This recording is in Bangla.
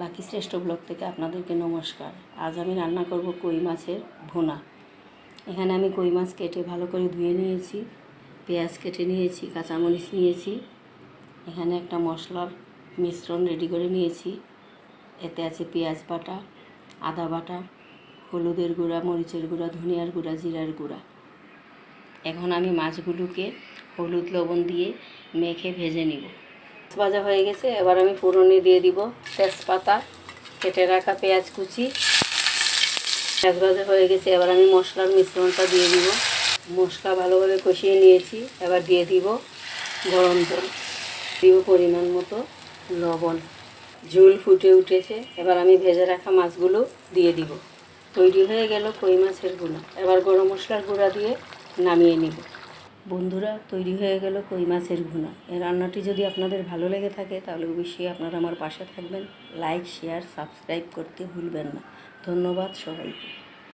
লাকি শ্রেষ্ঠ ব্লগ থেকে আপনাদেরকে নমস্কার। আজ আমি রান্না করব কই মাছের ভুনা। এখানে আমি কই মাছ কেটে ভালো করে ধুয়ে নিয়েছি, পেঁয়াজ কেটে নিয়েছি, কাঁচামরিচ নিয়েছি। এখানে একটা মশলার মিশ্রণ রেডি করে নিয়েছি। এতে আছে পেঁয়াজ বাটা, আদা বাটা, হলুদের গুঁড়া, মরিচের গুঁড়া, ধনিয়ার গুঁড়া, জিরার গুঁড়া। এখন আমি মাছগুলোকে হলুদ লবণ দিয়ে মেখে ভেজে নিব। ভাজা হয়ে গেছে, এবার আমি ফোড়নে দিয়ে দিব তেজপাতা, কেটে রাখা পেঁয়াজ কুচি। পেঁয়াজ ভাজা হয়ে গেছে, এবার আমি মশলার মিশ্রণটা দিয়ে দিব। মশলা ভালোভাবে কষিয়ে নিয়েছি, এবার দিয়ে দিব গরম জল। দিব পরিমাণ মতো লবণ। ঝুল ফুটে উঠেছে, এবার আমি ভেজে রাখা মাছগুলো দিয়ে দিব। তৈরি হয়ে গেল কই মাছের গুঁড়া। এবার গরম মশলার গুঁড়া দিয়ে নামিয়ে নিব। বন্ধুরা, তৈরি হয়ে গেল কই মাছের ভুনা। এই রান্নাটি যদি আপনাদের ভালো লেগে থাকে, তাহলে অবশ্যই আপনারা আমার পাশে থাকবেন। লাইক শেয়ার সাবস্ক্রাইব করতে ভুলবেন না। ধন্যবাদ সবাইকে।